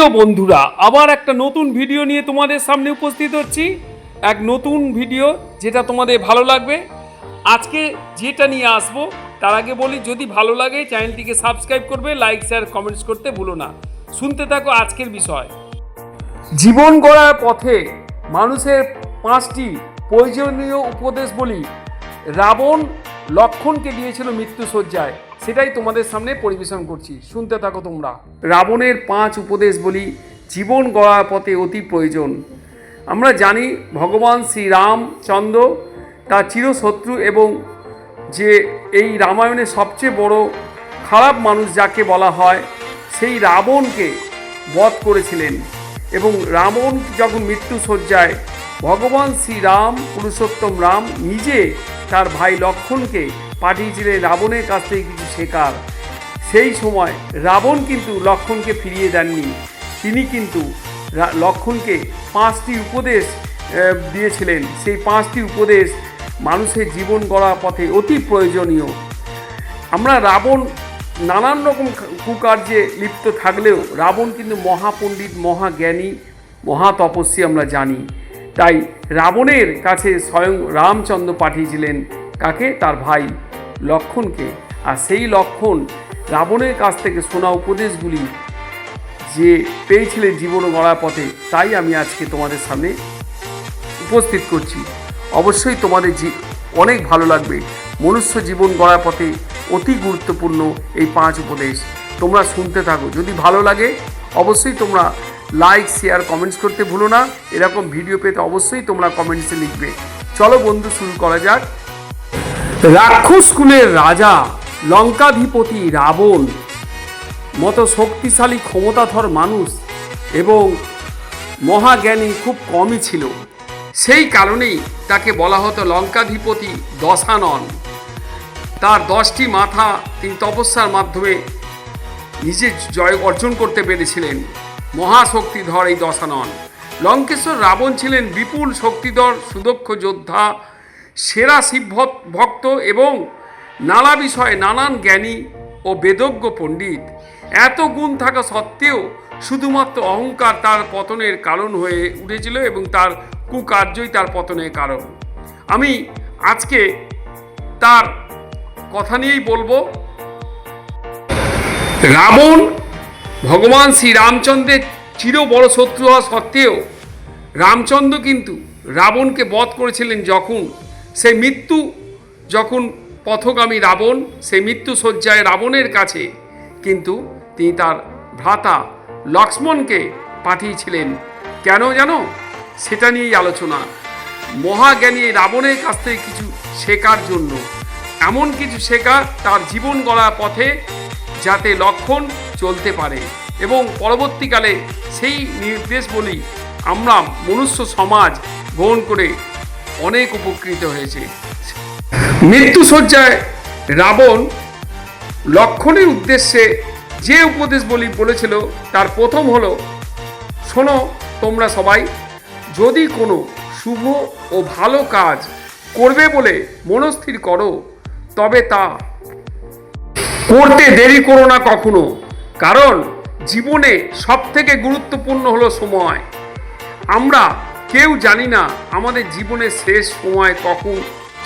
প্রিয় বন্ধুরা, আবার একটা নতুন ভিডিও নিয়ে তোমাদের সামনে উপস্থিত হচ্ছি। এক নতুন ভিডিও যেটা তোমাদের ভালো লাগবে। আজকে যেটা নিয়ে আসব, তার আগে বলি, যদি ভালো লাগে, চ্যানেলটিকে সাবস্ক্রাইব করবে, লাইক, শেয়ার, কমেন্টস করতে ভুলো না। শুনতে থাকো আজকের বিষয়। জীবন গড়ার পথে মানুষের পাঁচটি প্রয়োজনীয় উপদেশ বলি। রাবণ লক্ষণকে দিয়েছিল মৃত্যুসজ্জায়। সেটাই তোমাদের সামনে পরিবেশন করছি। শুনতে থাকো তোমরা। রাবণের পাঁচ উপদেশ বলি, জীবন গড়ার পথে অতি প্রয়োজন। আমরা জানি ভগবান শ্রী রামচন্দ্র তার চিরশত্রু এবং যে এই রামায়ণের সবচেয়ে বড় খারাপ মানুষ যাকে বলা হয়, সেই রাবণকে বধ করেছিলেন। এবং রাবণ যখন মৃত্যু সজ্জায় ভগবান শ্রীরাম, পুরুষোত্তম রাম নিজে তার ভাই লক্ষণকে পাঠিয়েছিলেন রাবণের কাছ থেকে শেখার। সেই সময় রাবণ কিন্তু লক্ষণকে ফিরিয়ে দেননি। তিনি কিন্তু লক্ষণকে পাঁচটি উপদেশ দিয়েছিলেন। সেই পাঁচটি উপদেশ মানুষের জীবন গড়া পথে অতি প্রয়োজনীয়। আমরা রাবণ নানান রকম কুকার্যে লিপ্ত থাকলেও রাবণ কিন্তু মহাপণ্ডিত, মহাজ্ঞানী মহা তপস্বী আমরা জানি। তাই রাবণের কাছে স্বয়ং রামচন্দ্র পাঠিয়েছিলেন কাকে? তার ভাই লক্ষণকে। আর সেই লক্ষণ রাবণের কাছ থেকে শোনা উপদেশগুলি যে পেয়েছিলেন জীবন গড়ার পথে, তাই আমি আজকে তোমাদের সামনে উপস্থিত করছি। অবশ্যই তোমাদের জি অনেক ভালো লাগবে। মনুষ্য জীবন গড়ার পথে অতি গুরুত্বপূর্ণ এই পাঁচ উপদেশ। তোমরা শুনতে থাকো। যদি ভালো লাগে, অবশ্যই তোমরা লাইক, শেয়ার, কমেন্টস করতে ভুলো না। এরকম ভিডিও পেতে অবশ্যই তোমরা কমেন্টসে লিখবে। চলো বন্ধু, শুরু করা যাক। রাক্ষস কুলের রাজা লঙ্কাধিপতি রাবণ, মতো শক্তিশালী ক্ষমতাধর মানুষ এবং মহাজ্ঞানী খুব কমই ছিল। সেই কারণেই তাকে বলা হতো লঙ্কাধিপতি দশানন। তার দশটি মাথা তিনি তপস্যার মাধ্যমে নিজে জয় অর্জন করতে পেরেছিলেন। মহাশক্তিধর এই দশানন। লঙ্কেশ্বর রাবণ ছিলেন বিপুল শক্তিধর, সুদক্ষ যোদ্ধা, সেরা শিব ভক্ত এবং নানা বিষয়ে নানান জ্ঞানী ও বেদজ্ঞ পণ্ডিত এত গুণ থাকা সত্ত্বেও শুধুমাত্র অহংকার তার পতনের কারণ হয়ে উঠেছিল এবং তার কুকার্যই তার পতনের কারণ। আমি আজকে তার কথা নিয়েই বলব। রাবণ, ভগবান শ্রী রামচন্দ্রের চির বড় শত্রু হওয়া সত্ত্বেও রামচন্দ্র কিন্তু রাবণকে বধ করেছিলেন যখন সেই মৃত্যু যখন পথগামী রাবণ সেই মৃত্যু শয্যায় রাবণের কাছে। কিন্তু তিনি তার ভ্রাতা লক্ষ্মণকে পাঠিয়েছিলেন। কেন জানো? সেটা নিয়েই আলোচনা। মহাজ্ঞানী রাবণের কাছ থেকে কিছু শেখার জন্য। এমন কিছু শেখা তার জীবন গড়ার পথে যাতে লক্ষণ চলতে পারে এবং পরবর্তীকালে সেই নির্দেশ বলি আমরা মনুষ্য সমাজ গ্রহণ করে অনেক উপকৃত হয়েছে। মৃত্যুসজ্জায় রাবণ লক্ষণের উদ্দেশ্যে যে উপদেশ বলি বলেছিল, তার প্রথম হলো, শোনো, তোমরা সবাই, যদি কোনো শুভ ও ভালো কাজ করবে বলে মনস্থির করো, তবে তা করতে দেরি করো না কখনো, কারণ জীবনে সব থেকে গুরুত্বপূর্ণ হলো সময়। আমরা কেউ জানি না আমাদের জীবনের শেষ সময় কখন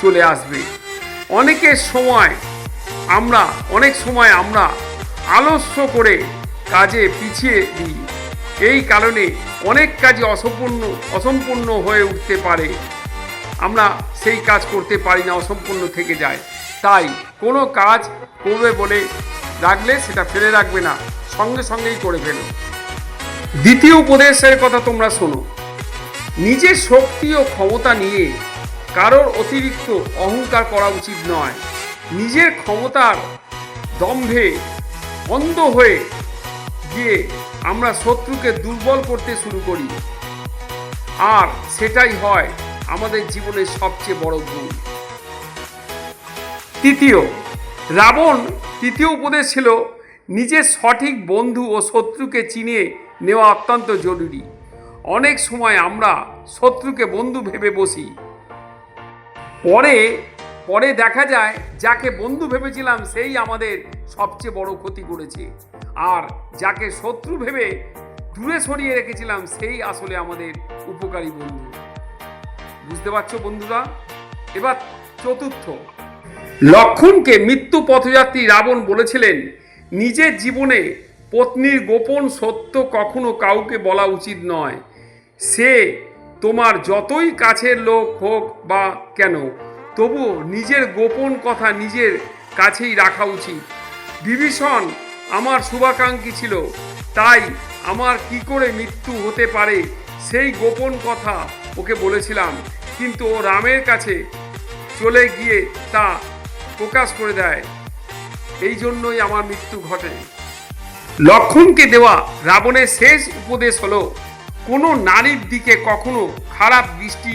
চলে আসবে। অনেকের সময় আমরা, অনেক সময় আমরা আলস্য করে কাজে পিছিয়ে দিই। এই কারণে অনেক কাজই অসম্পূর্ণ অসম্পূর্ণ হয়ে উঠতে পারে। আমরা সেই কাজ করতে পারি না, অসম্পূর্ণ থেকে যায়। তাই কোনো কাজ করবে বলে রাখলে সেটা ফেলে রাখবে না, সঙ্গে সঙ্গেই করে ফেলো। দ্বিতীয় উপদেশের কথা তোমরা শোনো। নিজের শক্তি ও ক্ষমতা নিয়ে কারোর অতিরিক্ত অহংকার করা উচিত নয়। নিজের ক্ষমতার দম্ভে অন্ধ হয়ে গিয়ে আমরা শত্রুকে দুর্বল করতে শুরু করি। আর সেটাই হয় আমাদের জীবনের সবচেয়ে বড় ভুল। তৃতীয়, রাবণ তৃতীয় উপদেশ ছিল, নিজের সঠিক বন্ধু ও শত্রুকে চিনে নেওয়া অত্যন্ত জরুরি। অনেক সময় আমরা শত্রুকে বন্ধু ভেবে বসি। পরে পরে দেখা যায়, যাকে বন্ধু ভেবেছিলাম সেই আমাদের সবচেয়ে বড় ক্ষতি করেছে। আর যাকে শত্রু ভেবে দূরে সরিয়ে রেখেছিলাম সেই আসলে আমাদের উপকারী বন্ধু। বুঝতে পারছ বন্ধুরা? এবার চতুর্থ। লক্ষণকে মৃত্যু পথযাত্রী রাবণ বলেছিলেন, নিজের জীবনে পত্নীর গোপন সত্য কখনো কাউকে বলা উচিত নয়। সে তোমার যতই কাছের লোক হোক বা কেন, তবুও নিজের গোপন কথা নিজের কাছেই রাখা উচিত। বিভীষণ আমার শুভাকাঙ্ক্ষী ছিল, তাই আমার কি করে মৃত্যু হতে পারে সেই গোপন কথা ওকে বলেছিলাম, কিন্তু ও রামের কাছে চলে গিয়ে তা প্রকাশ করে দেয়। এই জন্যই আমার মৃত্যু ঘটে। লক্ষণকে দেওয়া রাবণের শেষ উপদেশ হলো কোনো নারীর দিকে কখনো খারাপ দৃষ্টি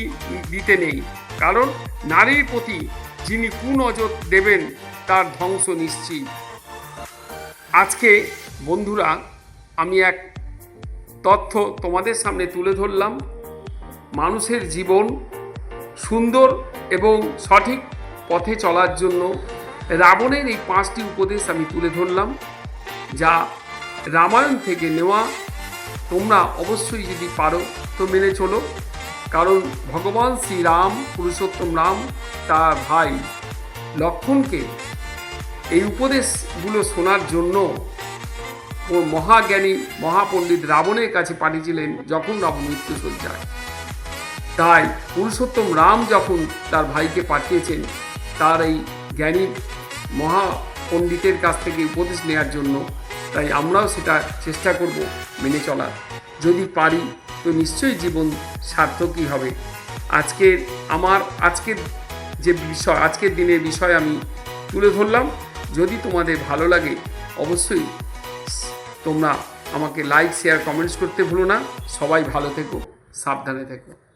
দিতে নেই। কারণ নারীর প্রতি যিনি কুনজর দেবেন, তার ধ্বংস নিশ্চিত। আজকে বন্ধুরা, আমি এক তথ্য তোমাদের সামনে তুলে ধরলাম। মানুষের জীবন সুন্দর এবং সঠিক পথে চলার জন্য রাবণের এই পাঁচটি উপদেশ আমি তুলে ধরলাম, যা রামায়ণ থেকে নেওয়া তোমরা অবশ্যই যদি পারো, তো মেনে চলো। কারণ ভগবান শ্রীরাম, পুরুষোত্তম রাম, তার ভাই লক্ষণকে এই উপদেশগুলো শোনার জন্য ও মহাজ্ঞানী মহাপণ্ডিত রাবণের কাছে পাঠিয়েছিলেন যখন রাবণ মৃত্যুসজ্জায় তাই পুরুষোত্তম রাম যখন তার ভাইকে পাঠিয়েছেন, তার এই জ্ঞানী মহা পণ্ডিতের কাছ থেকে উপদেশ নেওয়ার জন্য তাই আমরাও সেটা চেষ্টা করব মেনে চলার। যদি পারি, তো নিশ্চয়ই জীবন সার্থকই হবে। আজকের আমার, আজকের যে বিষয়, আজকের দিনের বিষয় আমি তুলে ধরলাম। যদি তোমাদের ভালো লাগে, অবশ্যই তোমরা আমাকে লাইক শেয়ার কমেন্টস করতে ভুলো না। সবাই ভালো থেকো, সাবধানে থেকো।